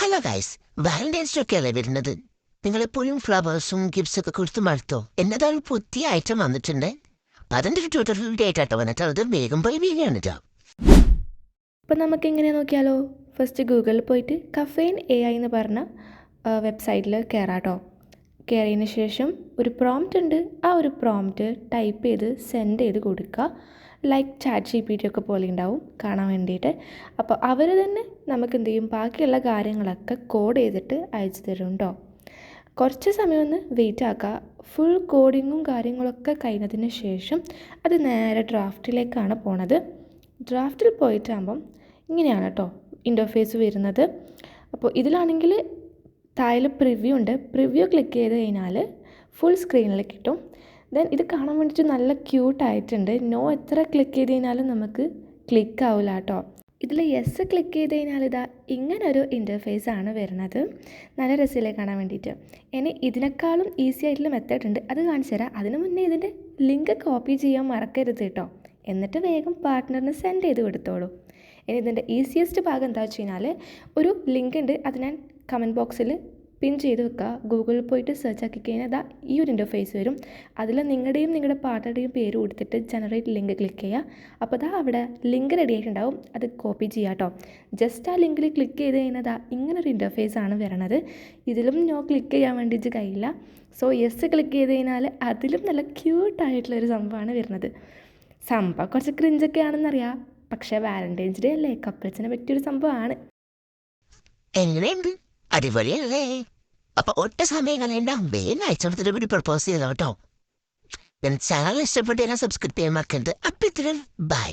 Hello guys Valentine's day അല്ലേ വരുന്നത്? നിങ്ങൾ എപ്പോഴും ഫ്ലവേഴ്സും ഗിഫ്റ്റ്സ് ഒക്കെ കൊടുത്ത് മടുത്തോ? എന്നതാണ് പുതിയ ഐറ്റം വന്നിട്ടുണ്ട്. അതിന്റെ ഒരു ട്യൂട്ടോറിയൽ ഡേറ്റ് ആട്ടോ? വന്നിട്ട് അത് വേഗം പോയി വീഴാണ് കേട്ടോ നമുക്ക് എങ്ങനെ നോക്കിയാലോ? ഫസ്റ്റ് ഗൂഗിളിൽ പോയിട്ട് കഫേൻ എ ഐ എന്ന് പറഞ്ഞ വെബ്സൈറ്റിൽ കയറാട്ടോ കയറിയതിന് ശേഷം ഒരു പ്രോംപ്റ്റ് ഉണ്ട്. ആ ഒരു പ്രോംപ്റ്റ് ടൈപ്പ് ചെയ്ത് സെൻഡ് ചെയ്ത് കൊടുക്കുക. Like chat G P T ഒക്കെ പോലെ ഉണ്ടാവും. കാണാൻ വേണ്ടിയിട്ട്. അപ്പോൾ അവർ തന്നെ നമുക്ക് എന്ത് ചെയ്യും? ബാക്കിയുള്ള കാര്യങ്ങളൊക്കെ കോഡ് ചെയ്തിട്ട് അയച്ചു തരും കേട്ടോ കുറച്ച് സമയം ഒന്ന് വെയിറ്റ് ആക്കുക. ഫുൾ കോഡിങ്ങും കാര്യങ്ങളൊക്കെ കഴിഞ്ഞതിന് ശേഷം അത് നേരെ ഡ്രാഫ്റ്റിലേക്കാണ് പോണത്. ഡ്രാഫ്റ്റിൽ പോയിട്ടാകുമ്പം ഇങ്ങനെയാണ് കേട്ടോ ഇന്റർഫേസ് വരുന്നത്. അപ്പോൾ ഇതിലാണെങ്കിൽ താഴെ പ്രിവ്യൂ ഉണ്ട്. പ്രിവ്യൂ ക്ലിക്ക് ചെയ്ത് കഴിഞ്ഞാൽ ഫുൾ സ്ക്രീനിൽ കിട്ടും. ദെൻ ഇത് കാണാൻ വേണ്ടിയിട്ട് നല്ല ക്യൂട്ടായിട്ടുണ്ട് നോ എത്ര ക്ലിക്ക് ചെയ്ത് കഴിഞ്ഞാലും നമുക്ക് ക്ലിക്ക് ആവില്ല കേട്ടോ. ഇതിൽ യെസ് ക്ലിക്ക് ചെയ്ത് കഴിഞ്ഞാൽ ഇതാ ഇങ്ങനൊരു ഇന്റർഫേസ് ആണ് വരുന്നത്. നല്ല രസമില്ലേ കാണാൻ വേണ്ടിയിട്ട് ഇനി ഇതിനേക്കാളും ഈസി ആയിട്ടുള്ള മെത്തേഡ് ഉണ്ട്. അത് കാണിച്ചു തരാം. അതിന് മുന്നേ ഇതിന്റെ ലിങ്ക് കോപ്പി ചെയ്യാൻ മറക്കരുത് കേട്ടോ. എന്നിട്ട് വേഗം പാർട്ട്ണറിന് സെൻഡ് ചെയ്ത് കൊടുത്തോളൂ. ഇനി ഇതിന്റെ ഈസിയസ്റ്റ് ഭാഗം എന്താ വെച്ച് കഴിഞ്ഞാൽ ഒരു ലിങ്ക് ഉണ്ട്. അത് ഞാൻ കമന്റ് ബോക്സിൽ പിൻ ചെയ്ത് വെക്കുക ഗൂഗിളിൽ പോയിട്ട് സെർച്ച് ആക്കി കഴിഞ്ഞാൽ അതാ ഈ ഒരു ഇന്റർഫേസ് വരും. അതിൽ നിങ്ങളുടെയും നിങ്ങളുടെ പാർട്ട്ണറുടെയും പേര് കൊടുത്തിട്ട് ജനറേറ്റ് ലിങ്ക് ക്ലിക്ക് ചെയ്യുക അപ്പോൾ അതാ അവിടെ ലിങ്ക് റെഡി ആയിട്ടുണ്ടാവും. അത് കോപ്പി ചെയ്യുക കേട്ടോ ജസ്റ്റ് ആ ലിങ്കിൽ ക്ലിക്ക് ചെയ്ത് കഴിഞ്ഞാൽ അതാ ഇങ്ങനൊരു ഇന്റർഫേസ് ആണ് വരണത്. ഇതിലും നോ ക്ലിക്ക് ചെയ്യാൻ വേണ്ടിയിട്ട് കഴിയില്ല. സോ യെസ് ക്ലിക്ക് ചെയ്ത് കഴിഞ്ഞാൽ അതിലും നല്ല ക്യൂട്ടായിട്ടുള്ളൊരു സംഭവമാണ് വരുന്നത് സംഭവം കുറച്ച് ക്രിഞ്ചൊക്കെ ആണെന്നറിയാം. പക്ഷേ വാലന്റൈൻസ് ഡേ അല്ലേ? കപ്പിൾസിനെ പറ്റിയൊരു സംഭവമാണ് എങ്ങനെയുണ്ട്? അടിപൊളിയല്ലേ അപ്പൊ ഒറ്റ സമയം കളയണ്ട വേഗം അയച്ചോടത്തിന് കൂടി പ്രപ്പോസ് ചെയ്തോട്ടോ ചാനൽ ഇഷ്ടപ്പെട്ട് ഞാൻ സബ്സ്ക്രൈബ് ചെയ്യാൻ മറക്കരുത്. അപ്പൊ ഇത്രയും ബൈ